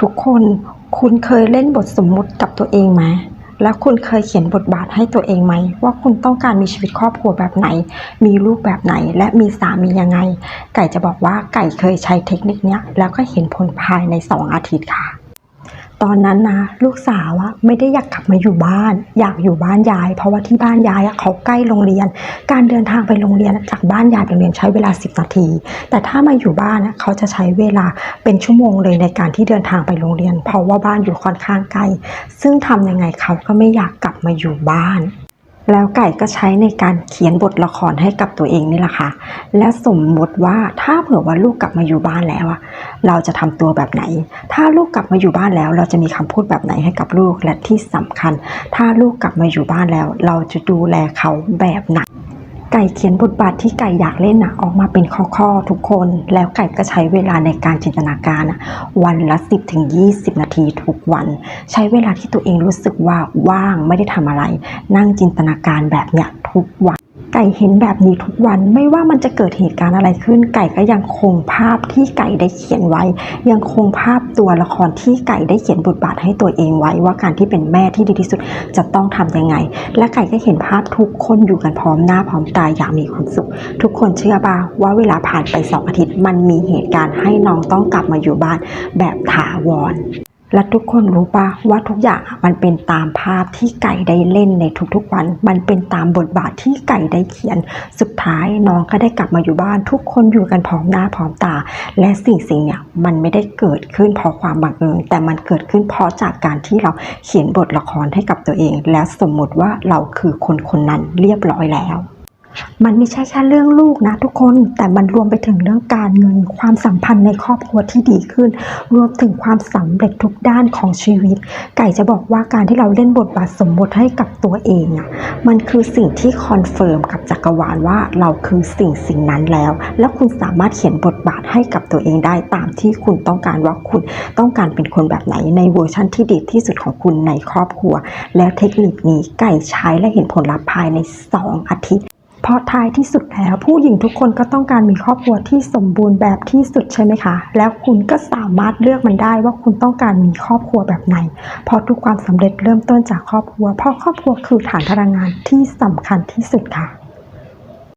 ทุกคนคุณเคยเล่นบทสมมุติกับตัวเองไหมแล้วคุณเคยเขียนบทบาทให้ตัวเองไหม ว่าคุณต้องการมีชีวิตครอบครัวแบบไหน มีลูกแบบไหน และมีสามียังไง ไก่จะบอกว่าไก่เคยใช้เทคนิคนี้แล้วก็เห็นผลภายในสองอาทิตย์ค่ะ ตอนนั้นนะลูกสาวอะไม่ได้อยากกลับมาอยู่บ้าน อยากอยู่บ้านยาย เพราะว่าที่บ้านยายอะเขาใกล้โรงเรียน การเดินทางไปโรงเรียนจากบ้านยายไปโรงเรียนใช้เวลา 10 นาที แต่ถ้ามาอยู่บ้านนะเขาจะใช้เวลาเป็นชั่วโมงเลยในการที่เดินทางไปโรงเรียน เพราะว่าบ้านอยู่ค่อนข้างไกลซึ่งทำยังไงเขาก็ไม่อยากกลับมาอยู่บ้าน แล้วไก่ก็ใช้ในการเขียนบทละครให้กับตัวเองนี่แหละค่ะ และสมมติว่าถ้าเผื่อว่าลูกกลับมาอยู่บ้านแล้วอะเราจะทำตัวแบบไหน ถ้าลูกกลับมาอยู่บ้านแล้ว เราจะมีคำพูดแบบไหนให้กับลูก และที่สำคัญ ถ้าลูกกลับมาอยู่บ้านแล้ว เราจะดูแลเขาแบบไหน ไก่เขียนบทบาทที่ไก่อยากเล่นนะออกมาเป็นข้อๆทุกคน แล้วไก่ก็ใช้เวลาในการจินตนาการนะวันละ 10ถึง20 นาทีทุกวัน ใช้เวลาที่ตัวเองรู้สึกว่าว่างไม่ได้ทำอะไร นั่งจินตนาการแบบเนี้ยทุกวัน ไก่เห็นแบบนี้ทุกวันไม่ว่ามันจะเกิดเหตุการณ์อะไรขึ้น ไก่ก็ยังคงภาพที่ไก่ได้เขียนไว้ ยังคงภาพตัวละครที่ไก่ได้เขียนบทบาทให้ตัวเองไว้ ว่าการที่เป็นแม่ที่ดีที่สุดจะต้องทำยังไง และไก่ก็เห็นภาพทุกคนอยู่กันพร้อมหน้าพร้อมตาอย่างมีความสุข ทุกคนเชื่อป่าว่าเวลาผ่านไปสองอาทิตย์ มันมีเหตุการณ์ให้น้องต้องกลับมาอยู่บ้านแบบถาวร และทุกคนรู้ปะว่าทุกอย่างมันเป็นตามภาพที่ไก่ได้เล่นในทุกๆวัน มันเป็นตามบทบาทที่ไก่ได้เขียน สุดท้ายน้องก็ได้กลับมาอยู่บ้าน ทุกคนอยู่กันพร้อมหน้าพร้อมตา และสิ่งสิ่งเนี้ยมันไม่ได้เกิดขึ้นเพราะความบังเอิญแต่มันเกิดขึ้นเพราะจากการที่เราเขียนบทละครให้กับตัวเอง และสมมติว่าเราคือคนคนนั้นเรียบร้อยแล้ว มันไม่ใช่แค่เรื่องลูกนะทุกคนแต่มันรวมไปถึงเรื่องการเงิน ความสัมพันธ์ในครอบครัวที่ดีขึ้น รวมถึงความสำเร็จทุกด้านของชีวิต ไก่จะบอกว่าการที่เราเล่นบทบาทสมบทให้กับตัวเองอะมันคือสิ่งที่คอนเฟิร์มกับจักรวาลว่าเราคือสิ่งสิ่งนั้นแล้ว แล้วคุณสามารถเขียนบทบาทให้กับตัวเองได้ตามที่คุณต้องการว่าคุณต้องการเป็นคนแบบไหนในเวอร์ชั่นที่ดีที่สุดของคุณในครอบครัว แล้วเทคนิคนี้ไก่ใช้และเห็นผลลัพธ์ภายใน 2 อาทิตย์ เพราะท้ายที่สุดแล้วผู้หญิงทุกคนก็ต้องการมีครอบครัวที่สมบูรณ์แบบที่สุดใช่ไหมคะ แล้วคุณก็สามารถเลือกมันได้ว่าคุณต้องการมีครอบครัวแบบไหน เพราะทุกความสำเร็จเริ่มต้นจากครอบครัว เพราะครอบครัวคือฐานพลังงานที่สำคัญที่สุดค่ะ